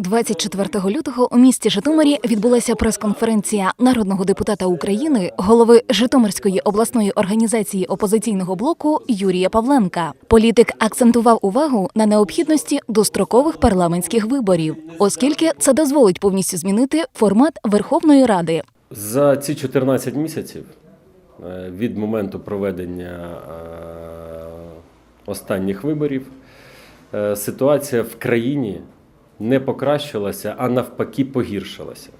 24 лютого у місті Житомирі відбулася прес-конференція народного депутата України, голови Житомирської обласної організації опозиційного блоку Юрія Павленка. Політик акцентував увагу на необхідності дострокових парламентських виборів, оскільки це дозволить повністю змінити формат Верховної Ради. За ці 14 місяців е, від моменту проведення е, останніх виборів е, ситуація в країні не покращилася, а навпаки погіршилася.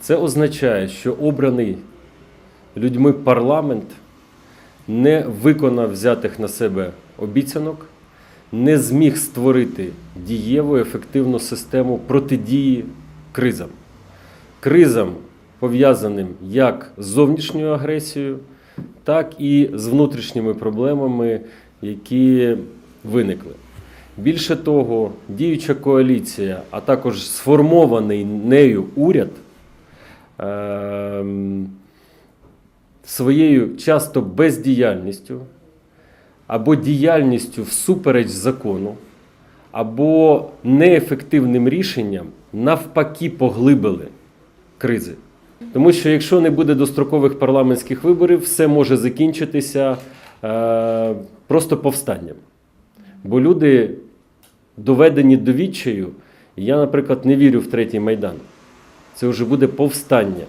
Це означає, що обраний людьми парламент не виконав взятих на себе обіцянок, не зміг створити дієву ефективну систему протидії кризам. Кризам, пов'язаним як з зовнішньою агресією, так і з внутрішніми проблемами, які виникли. Більше того, діюча коаліція, а також сформований нею уряд ем, своєю часто бездіяльністю або діяльністю всупереч закону, або неефективним рішенням навпаки поглибили кризи. Тому що якщо не буде дострокових парламентських виборів, все може закінчитися е, просто повстанням. Бо люди доведені до відчаю. Я, наприклад, не вірю в третій майдан. Це вже буде повстання.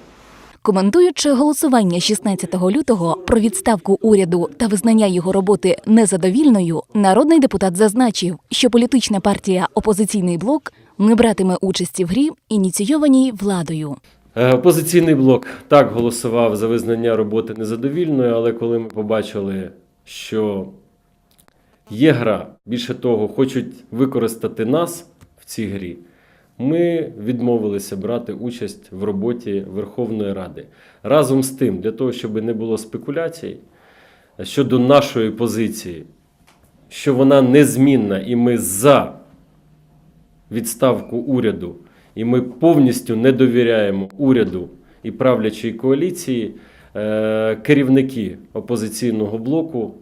Коментуючи голосування 16 лютого про відставку уряду та визнання його роботи незадовільною, народний депутат зазначив, що політична партія Опозиційний блок не братиме участі в грі, ініційованій владою. Е, Опозиційний блок так голосував за визнання роботи незадовільною, але коли ми побачили, що є гра, більше того, хочуть використати нас в цій грі, ми відмовилися брати участь в роботі Верховної Ради. Разом з тим, для того, щоб не було спекуляцій щодо нашої позиції, що вона незмінна, і ми за відставку уряду, і ми повністю не довіряємо уряду і правлячій коаліції, е, керівники опозиційного блоку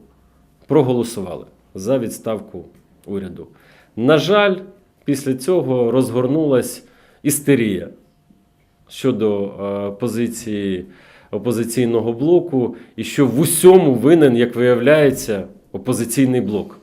проголосували за відставку уряду. На жаль, після цього розгорнулась істерія щодо е, позиції опозиційного блоку, і що в усьому винен, як виявляється, опозиційний блок.